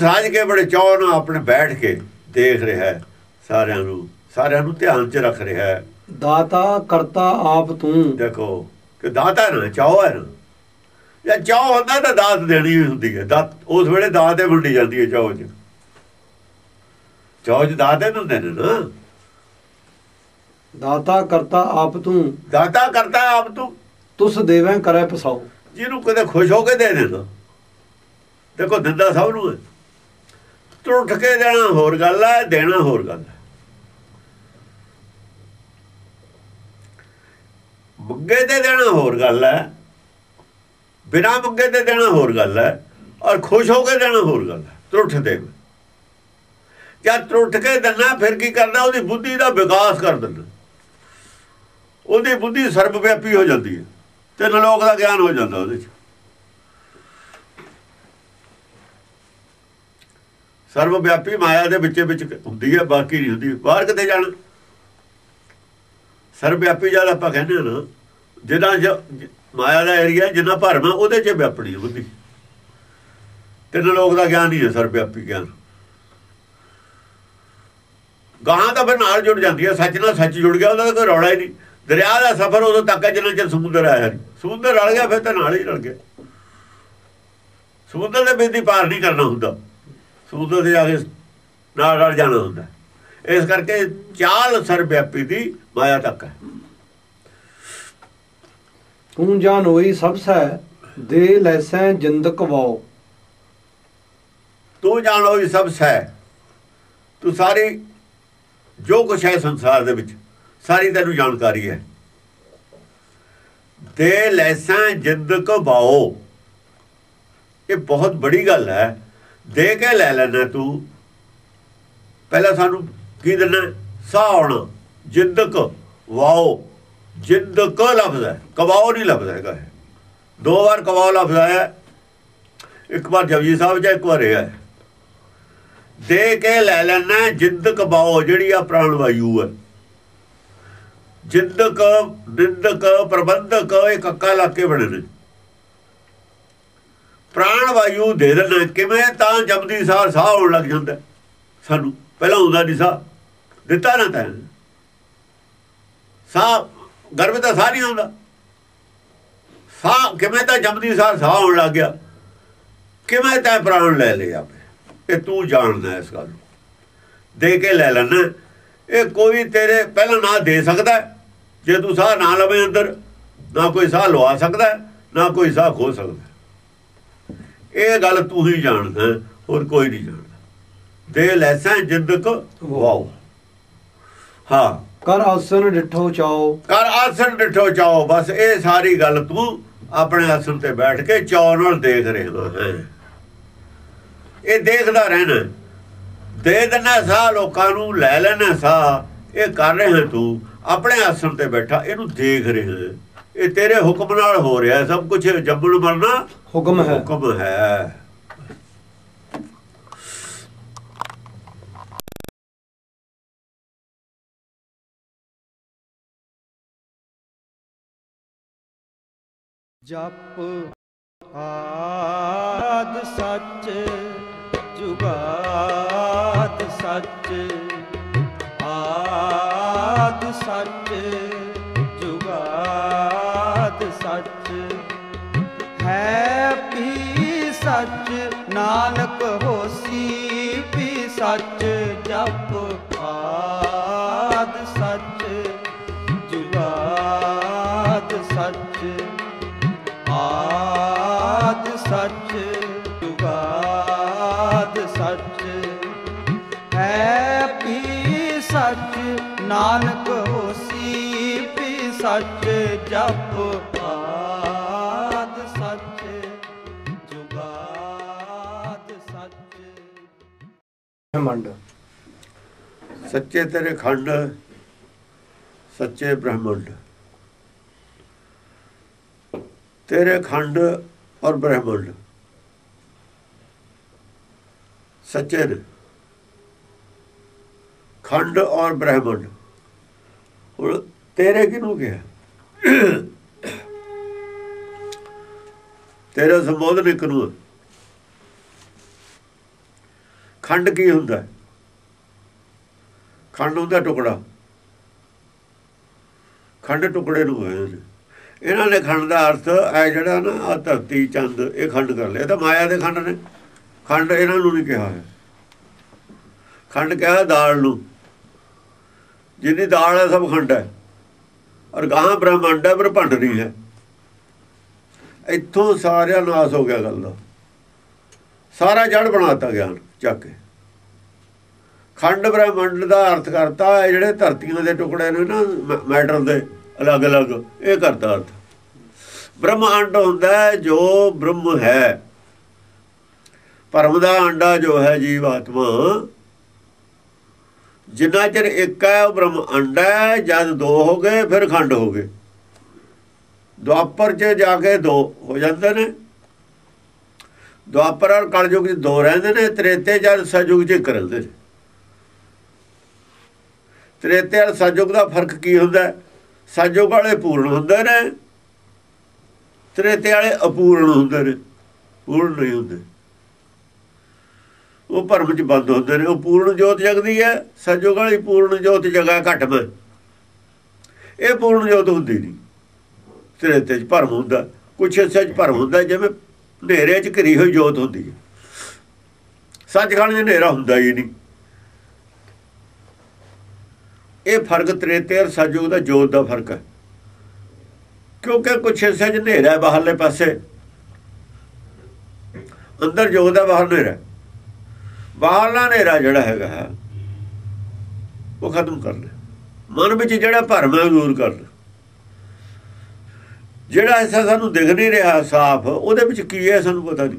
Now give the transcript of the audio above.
ਸਾਜ ਕੇ ਬੜੇ ਚੌਰ ਨਾਲ ਆਪਣੇ ਬੈਠ ਕੇ ਦੇਖ ਰਿਹਾ ਹੈ ਸਾਰਿਆਂ ਨੂੰ ਸਾਰਿਆਂ ਨੂੰ ਧਿਆਨ 'ਚ ਰੱਖ ਰਿਹਾ ਹੈ। ਦਾਤਾ ਕਰਤਾ ਆਪ ਤੂੰ। ਦੇਖੋ ਕਿ ਦਾਤਾ ਨਾ ਚਾਹੋ ਹੈ ਨਾ। ਜੇ ਚਾਹ ਹੁੰਦਾ ਤਾਂ ਦਾਤ ਦੇਣੀ ਹੁੰਦੀ ਹੈ। ਦਾਤ ਉਸ ਵੇਲੇ ਦਾਤ ਹੀ ਵੰਡੀ ਜਾਂਦੀ ਹੈ ਚਾਹ 'ਚ। ਚਾਹ 'ਚ ਦਾਤ ਹੀ ਹੁੰਦੇ ਨੇ ਨਾ। ਦਾਤਾ ਕਰਤਾ ਆਪ ਤੂੰ। ਦਾਤਾ ਕਰਤਾ ਆਪ ਤੂੰ। ਤੁਸ ਦੇਵੇਂ ਕਰੈ ਪਸਾਉ। ਜਿਹਨੂੰ ਕਦੇ ਖੁਸ਼ ਹੋ ਕੇ ਦੇ ਦੇਣਾ। ਦੇਖੋ ਦਿੰਦਾ ਸਭ ਨੂੰ ਹੈ। ਟੁੱਟ ਕੇ ਦੇਣਾ ਹੋਰ ਗੱਲ ਹੈ ਦੇਣਾ ਹੋਰ ਗੱਲ ਹੈ ਮੰਗੇ ਤੇ ਦੇਣਾ ਹੋਰ ਗੱਲ ਹੈ ਬਿਨਾ ਮੰਗੇ ਤੇ ਦੇਣਾ ਹੋਰ ਗੱਲ ਹੈ ਔਰ ਖੁਸ਼ ਹੋ ਕੇ ਦੇਣਾ ਹੋਰ ਗੱਲ ਹੈ ਟੁੱਟ ਦੇ ਜਦ ਟੁੱਟ ਕੇ ਦਿੰਦਾ, ਫਿਰ ਕੀ ਕਰਦਾ? ਉਹਦੀ ਬੁੱਧੀ ਦਾ ਵਿਕਾਸ ਕਰ ਦਿੰਦਾ। ਉਹਦੀ ਬੁੱਧੀ ਸਰਬਵਿਆਪੀ ਹੋ ਜਾਂਦੀ ਹੈ ਤੇ ਲੋਕ ਦਾ ਗਿਆਨ ਹੋ ਜਾਂਦਾ ਉਹਦੇ ਚ। ਸਰਵ ਵਿਆਪੀ ਮਾਇਆ ਦੇ ਵਿੱਚ ਵਿੱਚ ਹੁੰਦੀ ਹੈ, ਬਾਕੀ ਨਹੀਂ ਹੁੰਦੀ। ਬਾਹਰ ਕਿਤੇ ਜਾਣ? ਸਰਵ ਵਿਆਪੀ ਜਦ ਆਪਾਂ ਕਹਿੰਦੇ ਨਾ, ਜਿੰਨਾ ਮਾਇਆ ਦਾ ਏਰੀਆ ਜਿੰਨਾ ਭਰਮਾ ਉਹਦੇ 'ਚ ਵਿਆਪਣੀ ਹੈ ਤਿੰਨ ਲੋਕ ਦਾ ਗਿਆਨ ਹੀ ਹੈ ਸਰਵ ਵਿਆਪੀ ਗਿਆਨ। ਗਾਹਾਂ ਤਾਂ ਫਿਰ ਨਾਲ ਜੁੜ ਜਾਂਦੀ ਹੈ ਸੱਚ ਨਾਲ ਸੱਚ ਜੁੜ ਗਿਆ, ਉਹਦਾ ਕੋਈ ਰੌਲਾ ਹੀ ਨਹੀਂ। ਦਰਿਆ ਦਾ ਸਫ਼ਰ ਉਦੋਂ ਤੱਕ ਹੈ ਜਿੰਨਾ ਚਿਰ ਸਮੁੰਦਰ ਆਇਆ ਨਹੀਂ। ਸਮੁੰਦਰ ਰਲ ਗਿਆ, ਫਿਰ ਤਾਂ ਨਾਲ ਹੀ ਰਲ ਗਿਆ। ਸਮੁੰਦਰ ਦੇ ਵਿੱਚ ਪਾਰ ਨਹੀਂ ਕਰਨਾ ਹੁੰਦਾ। ਸਮੁੰਦਰ ਦੇ ਜਾ ਕੇ ਨਾਲ ਰਲ ਜਾਣਾ ਹੁੰਦਾ। ਇਸ ਕਰਕੇ ਚਾਲ ਸਰ ਵਿਆਪੀ ਦੀ ਮਾਇਆ ਤੱਕ ਹੈ। ਤੂੰ ਜਾਨ ਹੋਈ ਸਭ ਸੈ ਦੇ ਲੈਸੈ ਜਿੰਦ ਕਵਾਓ ਤੂੰ ਜਾਣ ਹੋਈ ਸਭ ਸੈ ਤੂੰ ਸਾਰੀ ਜੋ ਕੁਛ ਹੈ ਸੰਸਾਰ ਦੇ ਵਿੱਚ ਸਾਰੀ ਤੈਨੂੰ ਜਾਣਕਾਰੀ ਹੈ। ਦੇ ਲੈਸਾਂ ਜਿੰਦ ਕਵਾਓ ਇਹ ਬਹੁਤ ਬੜੀ ਗੱਲ ਹੈ। ਦੇ ਕੇ ਲੈ ਲੈਣਾ ਤੂੰ। ਪਹਿਲਾਂ ਸਾਨੂੰ ਕੀ ਦੇਣਾ ਸਾਹ ਆਉਣਾ ਜਿੰਦਕ, ਵਾਓ। ਜਿੰਦਕ ਲਫ਼ਜ਼ ਹੈ, ਕਵਾਓ ਨਹੀਂ ਲਫ਼ਜ਼ ਹੈਗਾ ਦੋ ਵਾਰ ਕਵਾਓ ਲਫ਼ਜ਼ ਆਇਆ। ਇੱਕ ਵਾਰ ਜਪਜੀ ਸਾਹਿਬ ਜਾਂ ਇੱਕ ਵਾਰ ਇਹ ਹੈ। ਦੇ ਕੇ ਲੈ ਲੈਣਾ ਜਿੰਦਕ ਵਾਓ, ਜਿਹੜੀ ਆ ਪ੍ਰਾਣ ਵਾਯੂ ਹੈ। ਜਿੰਦਕ, ਨਿੰਦਕ, ਪ੍ਰਬੰਧਕ, ਇਹ ਕੱਕਾ ਲਾ ਕੇ ਬਣੇ ਨੇ। ਪ੍ਰਾਣ ਵਾਯੂ ਦੇ ਦੇਣਾ ਕਿਵੇਂ ਤਾਂ ਜਪਦੀ ਸਾਰ ਸਾਹ ਆਉਣ ਲੱਗ ਜਾਂਦਾ ਸਾਨੂੰ ਪਹਿਲਾਂ ਹੁੰਦਾ ਨਹੀਂ ਸਾਹ, ਦਿੱਤਾ ਨਾ ਤਾਂ। ਸਾਹ, ਗਰਭ ਤਾਂ ਸਾਹ ਨਹੀਂ ਹੁੰਦਾ ਸਾਹ ਕਿਵੇਂ ਤਾਂ ਜਪਦੀ ਸਾਰ ਸਾਹ ਆਉਣ ਲੱਗ ਗਿਆ। ਕਿਵੇਂ ਤਾਂ ਪ੍ਰਾਣ ਲੈ ਲਿਆ ਆਪੇ। ਇਹ ਤੂੰ ਜਾਣਦਾ ਇਸ ਗੱਲ ਨੂੰ। ਦੇ ਕੇ ਲੈ ਲੈਣਾ। ਇਹ ਕੋਈ ਤੇਰੇ ਪਹਿਲਾਂ ਨਾ ਦੇ ਸਕਦਾ ਜੇ ਤੂੰ ਸਾਹ ਨਾ ਲਵੇ ਅੰਦਰ, ਨਾ ਕੋਈ ਸਾਹ ਲਵਾ ਸਕਦਾ ਨਾ ਕੋਈ ਸਾਹ ਖੋ ਸਕਦਾ ਇਹ ਗੱਲ ਤੂੰ ਹੀ ਜਾਣਦਾ ਹੋਰ ਕੋਈ ਨਹੀਂ ਜਾਣਦਾ। ਦੇ ਲੈਸਾਂ ਜਿੰਦਕ ਵਾਓ। ਹਾਂ। ਕਰ ਆਸਨ ਡਿਠੋ ਚਾਓ। ਕਰ ਆਸਣ ਡਿਠੋ ਚਾਓ ਬਸ ਇਹ ਸਾਰੀ ਗੱਲ ਤੂੰ ਆਪਣੇ ਆਸਣ ਤੇ ਬੈਠ ਕੇ ਚਾਅ ਨਾਲ ਦੇਖ ਰਿਹਾ ਹੈ। ਇਹ ਦੇਖਦਾ ਰਹਿਣਾ। ਦੇ ਦੇਣਾ ਸਾਹ ਲੋਕਾਂ ਨੂੰ ਲੈ ਲੈਣਾ ਸਾਹ। ਇਹ ਕਰ ਰਿਹਾ ਤੂੰ ਆਪਣੇ ਆਸਣ ਤੇ ਬੈਠਾ ਇਹਨੂੰ ਦੇਖ ਰਿਹਾ। ਇਹ ਤੇਰੇ ਹੁਕਮ ਨਾਲ ਹੋ ਰਿਹਾ ਸਭ ਕੁਝ ਜੰਮਣ ਮਰਨਾ ਹੁਕਮ ਹੈ। ਹੁਕਮ ਹੈ। ਜਪ ਆਦ ਸੱਚ ਜੁਗਾਦ ਸੱਚ ਆਦ ਸੱਚ ਜੁਗਾਦ ਸੱਚ। ਹੈ ਸੱਚ ਨਾਨਕ ਹੋਸੀ, ਵੀ ਸੱਚ ਜਪ ਆਦ ਸੱਚ, ਜੁਗਾਦ ਸੱਚ, ਆਦ ਸੱਚ, ਜੁਗਾਦ ਸੱਚ। ਹੈ ਵੀ ਸੱਚ ਨਾਨਕ ਹੋਸੀ, ਵੀ ਸੱਚ ਜਪ ਬ੍ਰਹਮੰਡ ਸੱਚੇ ਤੇਰੇ ਖੰਡ ਸੱਚੇ ਬ੍ਰਹਮੰਡ ਤੇਰੇ ਖੰਡ ਔਰ ਬ੍ਰਹਮੰਡ ਸੱਚੇ ਨੇ ਖੰਡ ਔਰ ਬ੍ਰਹਮੰਡ ਹੁਣ ਤੇਰੇ ਕਿਹਨੂੰ ਕਿਹਾ ਤੇਰਾ ਸੰਬੋਧਨ ਇੱਕ ਨੂੰ ਹੈ। ਖੰਡ ਕੀ ਹੁੰਦਾ? ਖੰਡ ਹੁੰਦਾ ਟੁਕੜਾ। ਖੰਡ ਟੁਕੜੇ ਨੂੰ ਹੋਏ ਨੇ ਇਹਨਾਂ ਨੇ ਖੰਡ ਦਾ ਅਰਥ ਹੈ ਜਿਹੜਾ ਨਾ ਆ ਧਰਤੀ, ਚੰਦ, ਇਹ ਖੰਡ ਕਰ ਲਿਆ। ਤਾਂ ਮਾਇਆ ਦੇ ਖੰਡ ਨੇ। ਖੰਡ ਇਹਨਾਂ ਨੂੰ ਨਹੀਂ ਕਿਹਾ ਹੈ ਖੰਡ ਕਿਹਾ ਦਾਲ ਨੂੰ। ਜਿੰਨੀ ਦਾਲ ਹੈ, ਸਭ ਖੰਡ ਹੈ। ਔਰ ਗਾਹਾਂ ਬ੍ਰਹਮੰਡ ਹੈ, ਪਰ ਭੰਡ ਨਹੀਂ ਹੈ। ਇੱਥੋਂ ਸਾਰਿਆ ਨਾਸ ਹੋ ਗਿਆ ਗੱਲ ਦਾ। ਸਾਰਾ ਜੜ ਬਣਾਤਾ ਗਿਆਨ ਚੱਕ ਕੇ। ਖੰਡ ਬ੍ਰਹਮੰਡ ਦਾ ਅਰਥ ਕਰਤਾ, ਇਹ ਜਿਹੜੇ ਧਰਤੀਆਂ ਦੇ ਟੁਕੜੇ ਨੇ ਨਾ, ਮ- ਮੈਟਰ ਦੇ ਅਲੱਗ-ਅਲੱਗ, ਇਹ ਕਰਤਾ ਅਰਥ। ਬ੍ਰਹਮੰਡ ਹੁੰਦਾ ਜੋ ਬ੍ਰਹਮ ਹੈ। ਪਰਮ ਦਾ ਅੰਡਾ ਜੋ ਹੈ ਜੀਵ ਆਤਮਾ। ਜਿੰਨਾ ਚਿਰ ਇੱਕ ਹੈ, ਉਹ ਬ੍ਰਹਮ ਅੰਡਾ ਹੈ। ਜਦ ਦੋ ਹੋ ਗਏ, ਫਿਰ ਖੰਡ ਹੋ ਗਏ। ਦੁਆਪਰ 'ਚ ਜਾ ਕੇ ਦੋ ਹੋ ਜਾਂਦੇ ਨੇ। ਦੁਆਪਰ ਔਰ ਕਲਯੁਗ 'ਚ ਦੋ ਰਹਿੰਦੇ ਨੇ, ਤ੍ਰੇਤੇ ਜਦ ਸਤਯੁਗ 'ਚ ਇੱਕ ਰਹਿੰਦੇ ਨੇ। ਤ੍ਰੇਤੇ ਔਰ ਸਤਯੁਗ ਦਾ ਫ਼ਰਕ ਕੀ ਹੁੰਦਾ? ਹੈ? ਵਾਲੇ ਪੂਰਨ ਹੁੰਦੇ ਨੇ, ਤ੍ਰੇਤੇ ਵਾਲੇ ਅਪੂਰਨ ਹੁੰਦੇ ਨੇ, ਪੂਰਨ ਨਹੀਂ ਹੁੰਦੇ। ਉਹ ਭਰਮ ਚ ਬੰਦ ਹੁੰਦੇ ਨੇ, ਉਹ ਪੂਰਨ ਜੋਤ ਜਗਦੀ ਹੈ ਸਤਯੁਗ ਵਾਲੀ ਪੂਰਨ ਜੋਤ ਜਗਾ ਘਟ ਮੈਂ। ਇਹ ਪੂਰਨ ਜੋਤ ਹੁੰਦੀ ਨਹੀਂ। ਤ੍ਰੇਤੇ ਚ ਭਰਮ ਹੁੰਦਾ, ਕੁਛ ਹਿੱਸੇ ਚ ਭਰਮ ਹੁੰਦਾ, ਜਿਵੇਂ ਹਨੇਰੇ ਚ ਘਿਰੀ ਹੋਈ ਜੋਤ ਹੁੰਦੀ ਹੈ। ਸੱਚਖੰਡ 'ਚ ਹਨੇਰਾ ਹੁੰਦਾ ਹੀ ਨਹੀਂ। ਇਹ ਫ਼ਰਕ ਤ੍ਰੇਤੇ ਔਰ ਸਤਯੁਗ ਦਾ ਜੋਤ ਦਾ ਫ਼ਰਕ ਹੈ। ਕਿਉਂਕਿ ਕੁਛ ਹਿੱਸੇ 'ਚ ਹਨੇਰਾ ਹੈ ਬਾਹਰਲੇ ਪਾਸੇ। ਅੰਦਰ ਜੋਤ ਦਾ ਬਾਹਰ ਹਨੇਰਾ ਬਾਹਰਲਾ ਹਨੇਰਾ ਜਿਹੜਾ ਹੈਗਾ ਹੈ, ਉਹ ਖਤਮ ਕਰ ਲੈ ਮਨ ਵਿੱਚ ਜਿਹੜਾ ਭਰਮ ਹੈ ਉਹ ਦੂਰ ਕਰ ਲੈ ਜਿਹੜਾ ਐਸਾ ਸਾਨੂੰ ਦਿਖ ਨਹੀਂ ਰਿਹਾ ਸਾਫ਼ ਉਹਦੇ ਵਿੱਚ ਕੀ ਹੈ ਸਾਨੂੰ ਪਤਾ ਨਹੀਂ।